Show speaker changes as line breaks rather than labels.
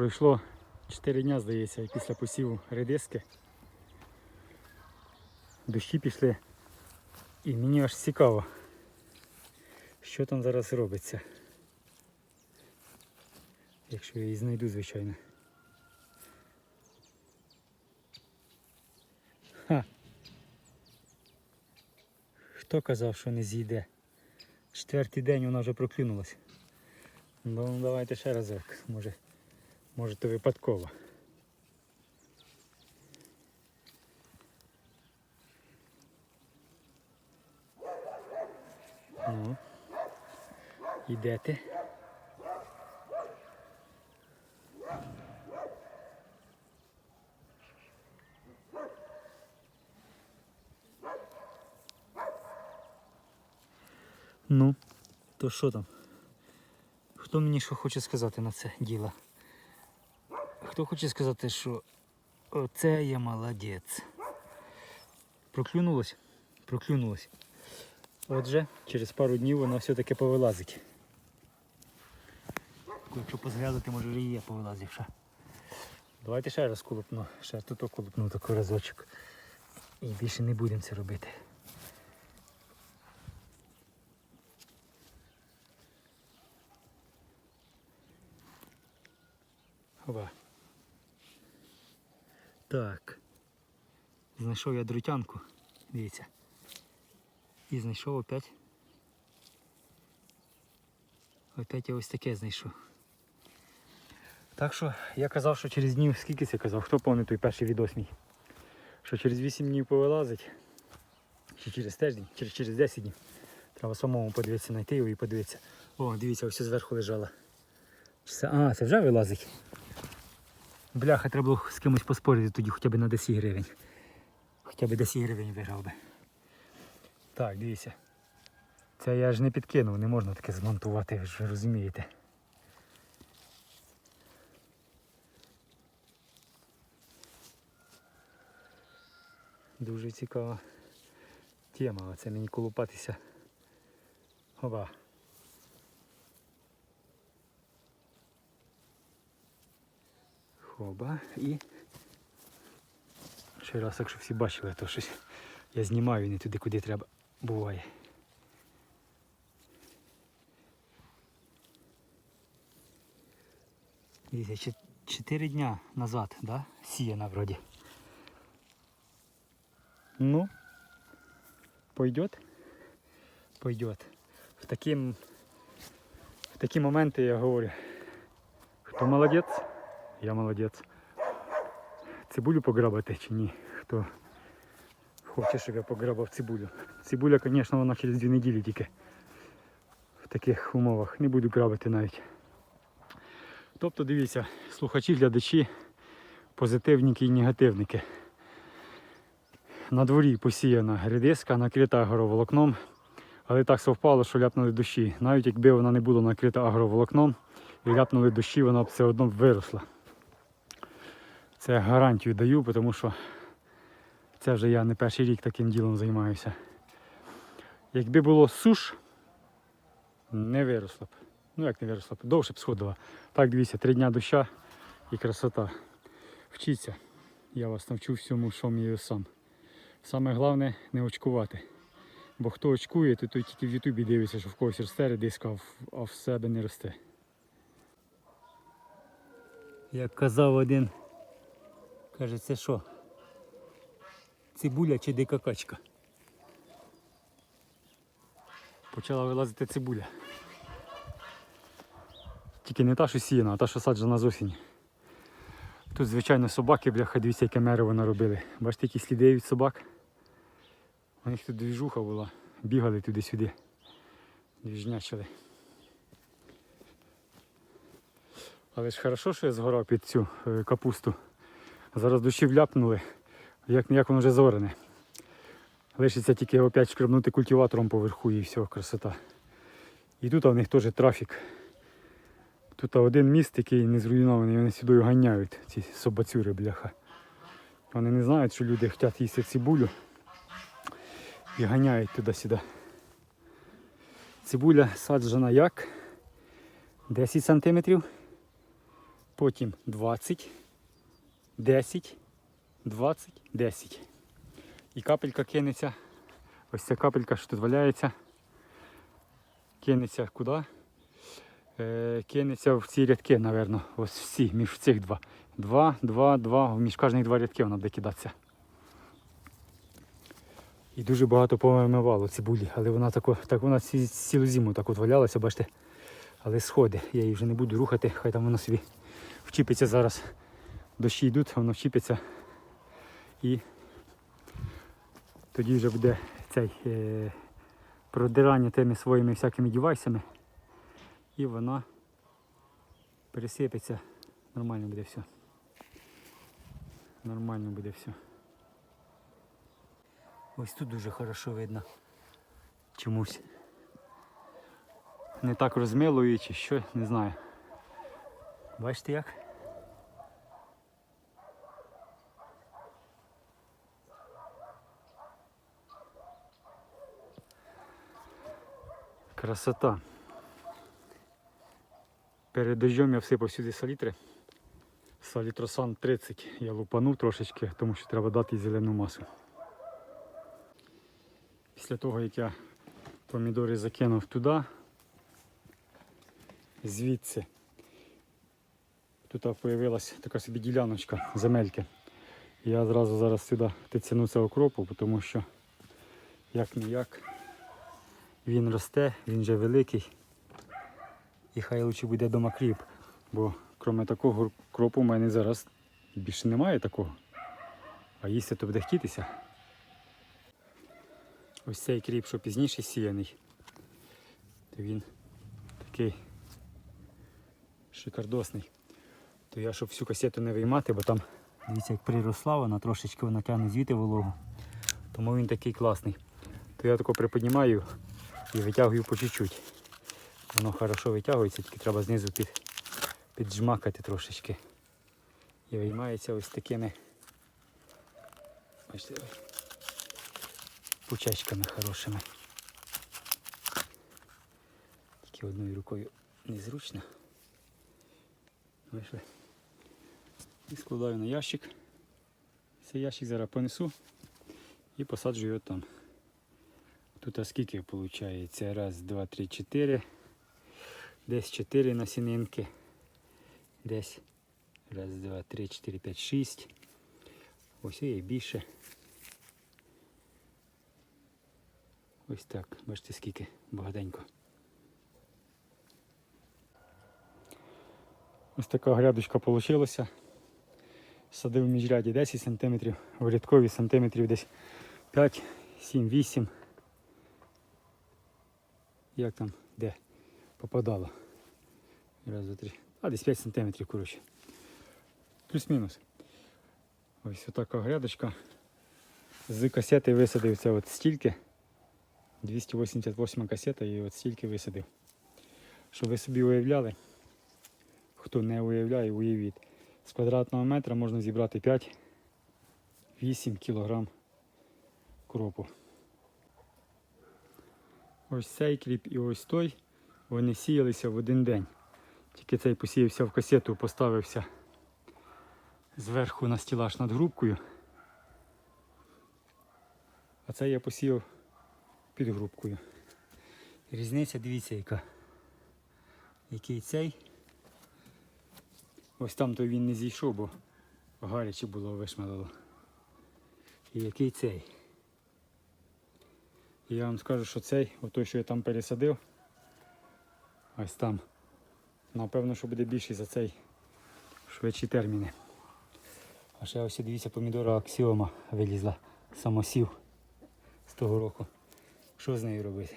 Пройшло 4 дня, здається, після посіву редиски. Дощі пішли. І мені аж цікаво, що там зараз робиться. Якщо я її знайду, звичайно. Ха. Хто казав, що не зійде? Четвертий день вона вже проклюнулась. Ну давайте ще разок. Може, може випадково. Ну, ідете. Ну, то що там? Хто мені що хоче сказати на це діло? Хто хоче сказати, що оце я молодець. Проклюнулось? Проклюнулось. Отже, через пару днів вона все-таки повилазить. Якщо позглядати, може і є повилазивша. Давайте ще раз колупну, ще тут колупну такий разочок. І більше не будемо це робити. Опа. Так. Знайшов я друтянку. Дивіться. І знайшов опять. Опять я ось таке знайшов. Так що я казав, що через днів, скільки це казав, хто пам'ятає той перший відос мій? Що через 8 днів повилазить. Чи через тиждень, чи через 10 днів. Треба самому подивитися, знайти його і подивитися. О, дивіться, ось зверху лежала. А, це вже вилазить. Бляха, треба було з кимось поспорити тоді хоча б на 10 гривень. Хоча б 10 гривень виграв би. Так, дивіться. Це я ж не підкинув, не можна таке змонтувати, ви ж розумієте. Дуже цікава тема, оце мені колупатися. Оба. Хоба і ще раз, якщо всі бачили, то щось я знімаю не туди, куди треба. Буває. Дивіться, чот- чотири дня назад, да? Сіяна вроді. Ну, пойдет? Пойдет. В такі моменти я говорю, хто молодець, я молодець. Цибулю пограбати чи ні? Хто хоче, щоб я пограбав цибулю. Цибуля, звісно, вона через дві неділі тільки в таких умовах. Не буду грабити навіть. Тобто, дивіться, слухачі, глядачі, позитивники і негативники. На дворі посіяна редиска, накрита агроволокном, але так совпало, що ляпнули дощі. Навіть якби вона не була накрита агроволокном і ляпнули дощі, вона б все одно виросла. Це гарантію даю, тому що це вже я не перший рік таким ділом займаюся. Якби було суш, не виросло б. Ну як не виросло б, довше б сходила. Так, дивіться, три дня доща і красота. Вчіться. Я вас навчу всьому, що вмію сам. Саме головне не очкувати. Бо хто очкує, то той тільки в Ютубі дивиться, що в когось росте редиска, а в себе не росте. Як казав один, каже, це що? Цибуля чи дика качка? Почала вилазити цибуля. Тільки не та, що сіяна, а та, що саджена з осені. Тут, звичайно, собаки, бляха, дивіться, яке мерево наробили. Бачите, які сліди від собак. У них тут двіжуха була. Бігали туди-сюди. Двіжнячили. Але ж хорошо, що я згорав під цю е, капусту. Зараз душі вляпнули, як, як воно вже зорене. Лишиться тільки опять шкребнути культиватором поверху і все, красота. І тут у них теж трафік. Тут один міст, який не зруйнований, вони сюди ганяють, ці собацюри, бляха. Вони не знають, що люди хочуть їсти цибулю і ганяють туди-сюди. Цибуля саджена як? 10 сантиметрів. потім 20, 10, 20, 10. І капелька кинеться. Ось ця капелька, що тут валяється, кинеться куди? Е, кинеться в ці рядки, напевно. Ось всі, між цих два. Два, два, два, між кожних два рядки вона буде кидатися. І дуже багато повимивало цибулі, але вона тако, так вона ці- цілу зиму так от валялася, бачите. Але сходи. Я її вже не буду рухати, хай там воно собі вчіпиться зараз. Дощі йдуть, воно вчіпиться. І тоді вже буде цей е, продирання тими своїми всякими дівайсами. І вона пересипеться. Нормально буде все. Нормально буде все. Ось тут дуже хорошо видно. Чомусь. Не так розмилує чи що, не знаю. Бачите як? Красота. Перед дождем я всипав сюди салітри. Салітросан 30. Я лупанув трошечки, тому що треба дати зелену масу. Після того, як я помідори закинув туди, звідси тут з'явилася така собі діляночка земельки. Я зразу зараз сюди тицяну це окропу, тому що як не як він росте, він вже великий. І хай лучше буде дома кріп. Бо крім такого кропу в мене зараз більше немає такого. А їсти то буде хотітися. Ось цей кріп, що пізніше сіяний, то він такий шикардосний. То я, щоб всю касету не виймати, бо там, дивіться, як приросла вона, трошечки вона тягне звідти вологу. Тому він такий класний. То я тако приподнімаю і витягую по чуть-чуть. Воно хорошо витягується, тільки треба знизу під, піджмакати трошечки. І виймається ось такими бачите, пучечками хорошими. Тільки одною рукою незручно. Вийшли. І складаю на ящик. Цей ящик зараз понесу і посаджу його там. Тут а скільки виходить? Раз, два, три, чотири. Десь чотири насінинки. Десь. Раз, два, три, чотири, п'ять, шість. Ось і більше. Ось так. Бачите скільки багатенько. Ось така грядочка вийшла. Садив в міжряді 10 см, в рядкові сантиметрів десь 5, 7, 8. Як там, де попадало. Раз, два, три. А, десь 5 см, коротше. Плюс-мінус. Ось така грядочка. З касети висадив це от стільки. 288 касета і от стільки висадив. Щоб ви собі уявляли, хто не уявляє, уявіть. З квадратного метра можна зібрати 5-8 кг кропу. Ось цей кліп і ось той, вони сіялися в один день. Тільки цей посіявся в касету, поставився зверху на стілаж над грубкою. А цей я посіяв під грубкою. Різниця, дивіться, яка. Який цей. Ось там то він не зійшов, бо гаряче було вишмалило. І який цей. І я вам скажу, що цей, отой, що я там пересадив, ось там, напевно, що буде більший за цей швидші терміни. А ще ось дивіться, помідора аксіома вилізла, самосів з того року. Що з нею робити?